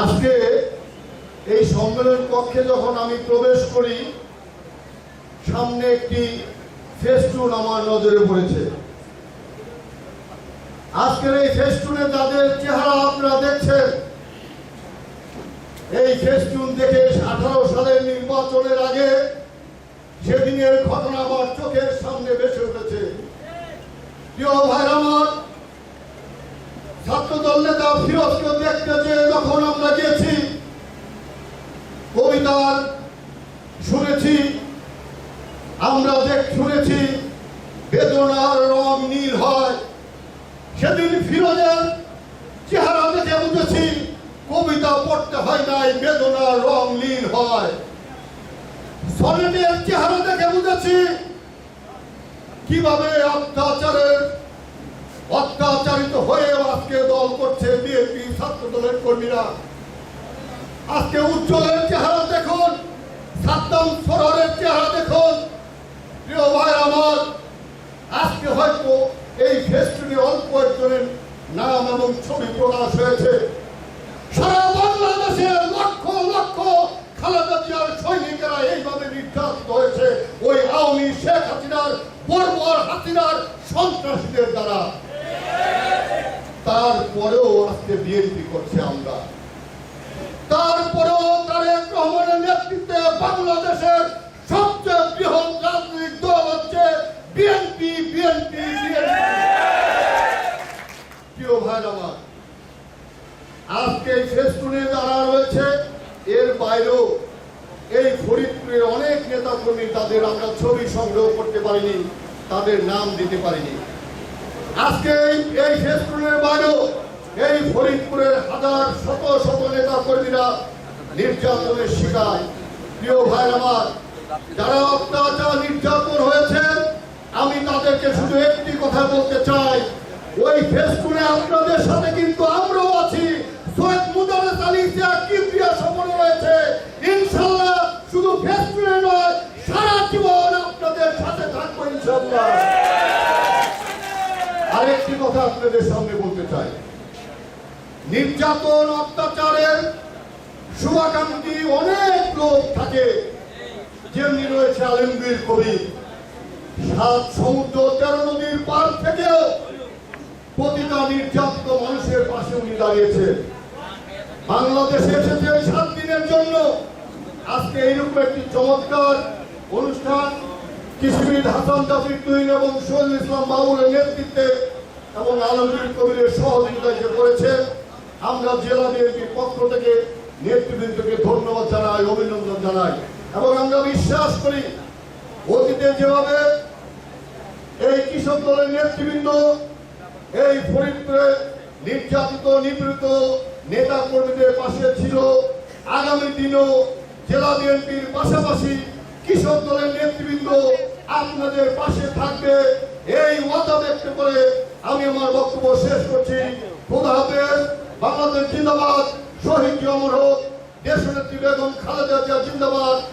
আজকে এই সম্মেলন কক্ষে যখন আমি প্রবেশ করি, সামনে একটি ফেস্টুন আমার নজরে পড়েছে। আজকের এই ফেস্টুনে যাদের চেহারা আপনারা দেখছেন, এই ফেস্টুন দেখে আঠারো সালের নির্বাচনের আগে সেদিনের ঘটনা আমার চোখের সামনে বেসে উঠেছে। প্রিয় ভাই আমার ছাত্রদল ফিরোজকে দেখতে যখন আমরা গিয়েছি, কবিতার শুনেছি, আমরা দেখ, শুনেছি, বেদনার রং নীল হয়। সেদিন ফিরোজের চেহারা দেখে বুঝেছি, কবিতা পড়তে হয় নাই, বেদনার রং নীল হয়। সনেটের চেহারা দেখে বুঝেছি, কীভাবে অত্যাচারের অত্যাচারিত হয়ে আজকে দল করছে বিএনপি ছাত্র দলের কর্মীরা। আজকে উজ্জ্বলের চেহারা দেখুন, সাদ্দাম সরোয়ারের চেহারা দেখুন। প্রিয় ভাই আমার, আজকে হয়তো এই ফেস্টুনে অল্প একজনের নাম এবং ছবি প্রকাশ হয়েছে। সারা বাংলাদেশে লক্ষ লক্ষ খালেদা জিয়ার সৈনিকেরা এইভাবে নির্যাতিত হয়েছে। ওই আওয়ামী শেখ হাসিনার বর্বর হাসিনার সন্ত্রাসীদের দ্বারা। তারপরেও আজকে বিএনপি করছে আমরা। তারপরেও তারেক রহমানের নেতৃত্বে বাংলাদেশের সবচেয়ে বৃহৎ রাজনৈতিক দল হচ্ছে বিএনপি বিএনপি প্রিয় ভাই আমার, আজকে ফেস্টুনে যারা রয়েছে, এর বাইরেও এই ফরিদপুরের অনেক নেতা কর্মী তাদের আমরা ছবি সংগ্রহ করতে পারিনি, তাদের নাম দিতে পারিনি। আজকে এই- ফেস্টুনের বাইরেও এই ফরিদপুরের হাজার শত শত নেতা কর্মীরা নির্যাতনের শিকার। প্রিয় ভাই আমার, যারা অত্যাচার নির্যাতন হয়েছে, আমি তাদেরকে শুধু একটি কথা বলতে কথা আপনাদের সামনে বলতে চাই। নির্যাতন, অত্যাচারের শুভাকাঙ্ক্ষী অনেক লোক থাকে, যেমনি রয়েছে আলমগীর কবি। সাত সমুদ্র, তেরো নদীর পার থেকেও প্রতিটা নির্যাতিত মানুষের পাশে উনি দাঁড়িয়েছে। বাংলাদেশে এসেছে ওই সাত দিনের জন্য। আজকে এইরকম একটি চমৎকার অনুষ্ঠান। কৃষিবিদ হাসান জাফির তুহিন এবং শহীদুল ইসলাম বাবুরের নেতৃত্বে এবং আলমগীর কবিরের সহযোগিতা যে করেছে, আমরা জেলা বিএনপির পক্ষ থেকে নেতৃবৃন্দকে ধন্যবাদ জানাই, অভিনন্দন জানাই। এবং আমরা বিশ্বাস করি, অতীতে যেভাবে এই কৃষক দলের নেতৃবৃন্দ এই ফরিদপুরে নির্যাতিত, নিপীড়িত নেতা কর্মীদের পাশে ছিল, আগামী দিনেও জেলা বিএনপির পাশাপাশি কৃষক দলের নেতৃবৃন্দ আপনাদের পাশে থাকবে, এই ওয়াদা ব্যক্ত করে আমি আমার বক্তব্য শেষ করছি। বাংলাদেশ জিন্দাবাদ, শহীদ অমর হোক। দেশ নেত্রী বেগম খালেদা জিন্দাবাদ।